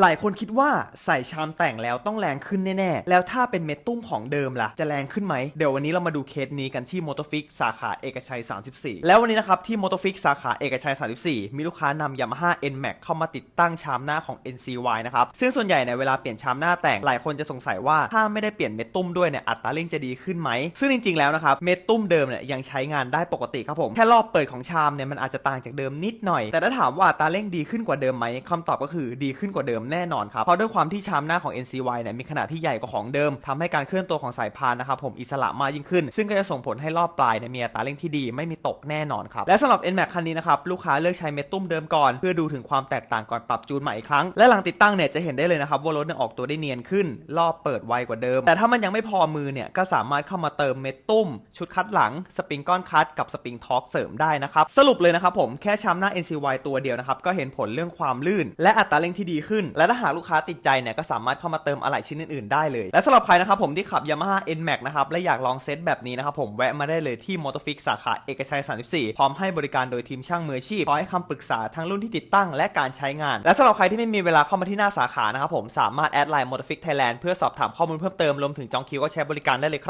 หลายคนคิดว่าใส่ชามแต่งแล้วต้องแรงขึ้นแน่ๆ แล้วถ้าเป็นเม็ดตุ้มของเดิมล่ะ จะแรงขึ้นไหม เดี๋ยววันนี้เรามาดูเคสนี้กันที่ m o t o f i x สาขาเอกชัย 34 แล้ววันนี้นะครับ ที่ m o t o f i x สาขาเอกชัย 34 มีลูกค้านำ Yamaha NMAX เข้ามาติดตั้งชามหน้าของ NCY นะครับ ซึ่งส่วนใหญ่ในเวลาเปลี่ยนชามหน้าแต่ง หลายคนจะสงสัยว่าถ้าไม่ได้เปลี่ยนเม็ดตุ้มด้วยเนี่ยอัตราเร่งจะดีขึ้นไหม ซึ่งจริงๆแล้วนะครับเม็ดตุ้มเดิมเนี่ยยังใช้งานได้ปกติครับผมแค่รอบเปิดของชามเนี่ยมันอาจจะต่างจากเดิมนิดหน่อย แต่ถ้าถามว่าอัตราเร่งดีขึ้นกว่าเดิมไหมคำตอบก็คือดีขึ้นกว่าเดิมแน่นอนครับเพราะด้วยความที่ชามหน้าของ NCY เนี่ยมีขนาดที่ใหญ่กว่าของเดิมทำให้การเคลื่อนตัวของสายพานนะครับผมอิสระมากยิ่งขึ้น ซึ่งก็จะส่งผลให้รอบปลายเนี่ยมีอัตราเร่งที่ดีไม่มีตกแน่นอนครับและสำหรับ NMAX คันนี้นะครับลูกค้าเลือกใช้เม็ดตุ้มเดิมก่อน เพื่อดูถึงความแตกต่างก่อนปรับจูนใหม่อีกครั้งและหลังติดตั้งเนี่ยจะเห็นได้เลยนะครับว่ารถเนี่ยออกตัวได้เนียนขึ้น รอบเปิดไวกว่าเดิม แต่ถ้ามันยังไม่พอมือเนี่ยก็สามารถเข้ามาเติมเม็ดตุ้ม ชุดคัดหลังสปริงก้อนคัดกับสปริงทอร์กเสริมได้นะครับสรุปเลยนะครับผมแค่ชามหน้า NCY ตัวเดียวนะครับก็เห็นผลเรื่องความลื่น และอัตราเร่งที่ดีขึ้นและถ้าหากลูกค้าติดใจเนี่ยก็สามารถเข้ามาเติมอะไหล่ชิ้นอื่นๆได้เลย และสำหรับใครนะครับผมที่ขับ Yamaha NMAX นะครับและอยากลองเซตแบบนี้นะครับผมแวะมาได้เลยที่ Motofix สาขาเอกชัย 34 พร้อมให้บริการโดยทีมช่างมืออาชีพพร้อมให้คำปรึกษาทั้งรุ่นที่ติดตั้งและการใช้งาน และสำหรับใครที่ไม่มีเวลาเข้ามาที่หน้าสาขานะครับผมสามารถแอดไลน์ Motofix Thailand เพื่อสอบถามข้อมูลเพิ่มเติมรวมถึงจองคิวก็ใช้บริการได้เลยครับ